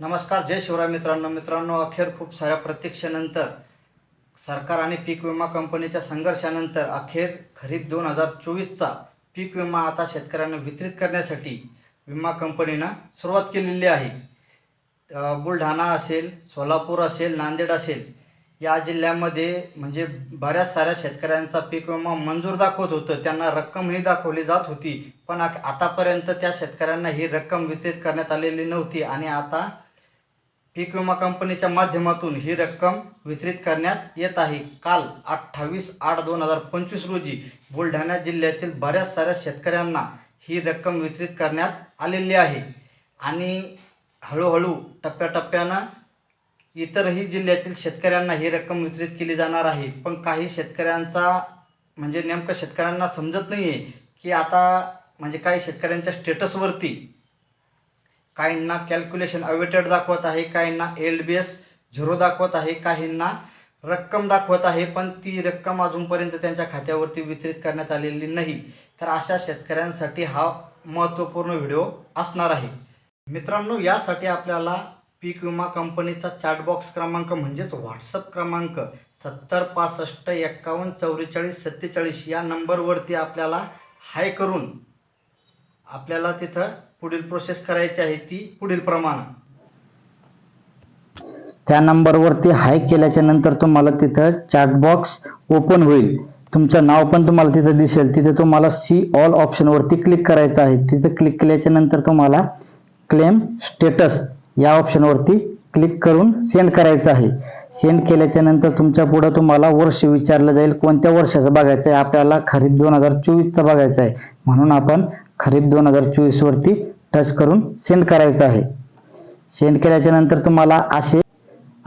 नमस्कार जय शिवराय मित्रांनो. मित्रांनो अखेर खूप साऱ्या प्रतीक्षेनंतर सरकार आणि पीक विमा कंपनीच्या संघर्षानंतर अखेर खरीप दोन हजार चोवीसचा पीक विमा आता शेतकऱ्यांना वितरित करण्यासाठी विमा कंपनीनं सुरुवात केलेली आहे. बुलढाणा असेल सोलापूर असेल नांदेड असेल या जिल्ह्यामध्ये म्हणजे बऱ्याच साऱ्या शेतकऱ्यांचा पीक विमा मंजूर दाखवत होतं. त्यांना रक्कमही दाखवली जात होती पण आतापर्यंत त्या शेतकऱ्यांना ही रक्कम वितरित करण्यात आलेली नव्हती आणि आता पीक विमा कंपनीच्या माध्यमातून ही रक्कम वितरित करण्यात येत आहे. काल अठ्ठावीस आठ दोन हजार पंचवीस रोजी बुलढाणा जिल्ह्यातील बऱ्याच साऱ्या शेतकऱ्यांना ही रक्कम वितरित करण्यात आलेली आहे. आणि हळूहळू टप्प्याटप्प्यानं इतरही जिल्ह्यातील शेतकऱ्यांना ही रक्कम वितरित केली जाणार आहे. पण काही शेतकऱ्यांचा म्हणजे नेमकं शेतकऱ्यांना समजत नाही आहे की आता म्हणजे काही शेतकऱ्यांच्या स्टेटसवरती काहींना कॅल्क्युलेशन अवेटेड दाखवत आहे काहींना एल बी एस झिरो दाखवत आहे काहींना रक्कम दाखवत आहे पण ती रक्कम अजूनपर्यंत त्यांच्या खात्यावरती वितरित करण्यात आलेली नाही. तर अशा शेतकऱ्यांसाठी हा महत्त्वपूर्ण व्हिडिओ असणार आहे. मित्रांनो यासाठी आपल्याला पीक विमा कंपनीचा चॅटबॉक्स क्रमांक म्हणजेच व्हॉट्सअप क्रमांक सत्तर पासष्ट एक्कावन्न चौवेचाळीस सत्तेचाळीस या नंबरवरती आपल्याला हाय करून आपल्याला तिथं पुढील प्रोसेस करायची आहे ती पुढील प्रमाणे. त्या नंबरवरती हाय केल्याच्यानंतर तुम्हाला तिथं चॅटबॉक्स ओपन होईल. तुमचं नाव पण तुम्हाला तिथं दिसेल. तिथे तुम्हाला सी ऑल ऑप्शनवरती क्लिक करायचं आहे. तिथं क्लिक केल्याच्यानंतर तुम्हाला क्लेम स्टेटस या ऑप्शनवरती क्लिक करून सेंड करायचं आहे. सेंड केल्याच्यानंतर तुमच्या पुढं तुम्हाला वर्ष विचारलं जाईल. कोणत्या वर्षाचं बघायचं आहे? आपल्याला खरीप दोन हजार चोवीसचं बघायचं आहे. म्हणून आपण खरीप दोन हजार चोवीस वरती टच करून सेंड करायचं आहे. सेंड केल्याच्यानंतर तुम्हाला असे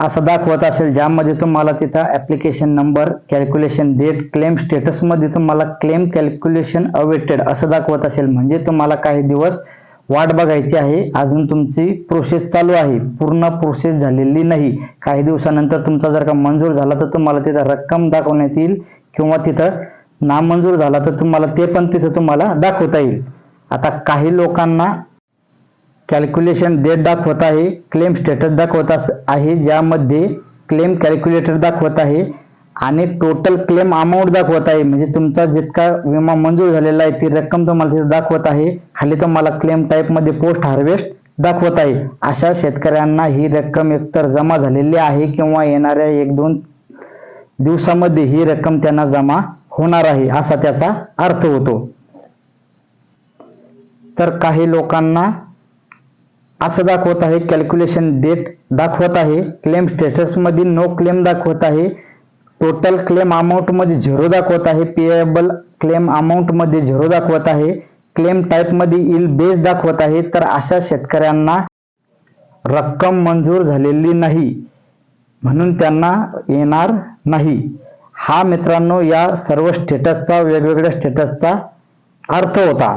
असं दाखवत असेल ज्यामध्ये तुम्हाला तिथं application number calculation date claim स्टेटसमध्ये तुम्हाला क्लेम कॅल्क्युलेशन अवेटेड असं दाखवत असेल. म्हणजे तुम्हाला काही दिवस वाट बघायची आहे. अजून तुमची प्रोसेस चालू आहे. पूर्ण प्रोसेस झालेली नाही. काही दिवसानंतर तुमचा जर का मंजूर झाला तर तुम्हाला तिथं रक्कम दाखवण्यात येईल किंवा तिथं नामंजूर झाला तर तुम्हाला ते पण तिथं तुम्हाला दाखवता येईल. आता काही लोकांना कॅल्क्युलेशन डेट दाखवत आहे क्लेम स्टेटस दाखवत आहे ज्यामध्ये क्लेम कॅल्क्युलेटर दाखवत आहे आणि टोटल क्लेम अमाऊंट दाखवत आहे. म्हणजे तुमचा जितका विमा मंजूर झालेला आहे ती रक्कम तुम्हाला तिथे दाखवत आहे. खाली तुम्हाला क्लेम टाईपमध्ये पोस्ट हार्वेस्ट दाखवत आहे. अशा शेतकऱ्यांना ही रक्कम एकतर जमा झालेली आहे किंवा येणाऱ्या एक दोन दिवसामध्ये ही रक्कम त्यांना जमा होणार आहे असा त्याचा अर्थ होतो. तर काही लोकांना असं दाखवत आहे कॅल्क्युलेशन डेट दाखवत आहे क्लेम स्टेटसमध्ये नो क्लेम दाखवत आहे टोटल क्लेम अमाऊंटमध्ये झिरो दाखवत आहे पेएबल क्लेम अमाऊंटमध्ये झिरो दाखवत आहे क्लेम टाईपमध्ये इल बेस दाखवत आहे तर अशा शेतकऱ्यांना रक्कम मंजूर झालेली नाही म्हणून त्यांना येणार नाही. हा मित्रांनो या सर्व स्टेटसचा वेगवेगळ्या स्टेटसचा अर्थ होता.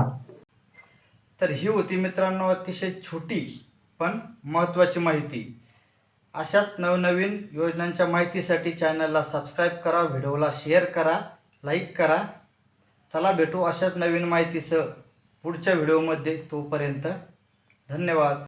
तर ही होती मित्रांनो अतिशय छोटी पण महत्त्वाची माहिती. अशाच नवनवीन योजनांच्या माहितीसाठी चॅनलला सबस्क्राईब करा व्हिडिओला शेअर करा लाईक करा. चला भेटू अशाच नवीन माहितीसह पुढच्या व्हिडिओमध्ये तोपर्यंत धन्यवाद.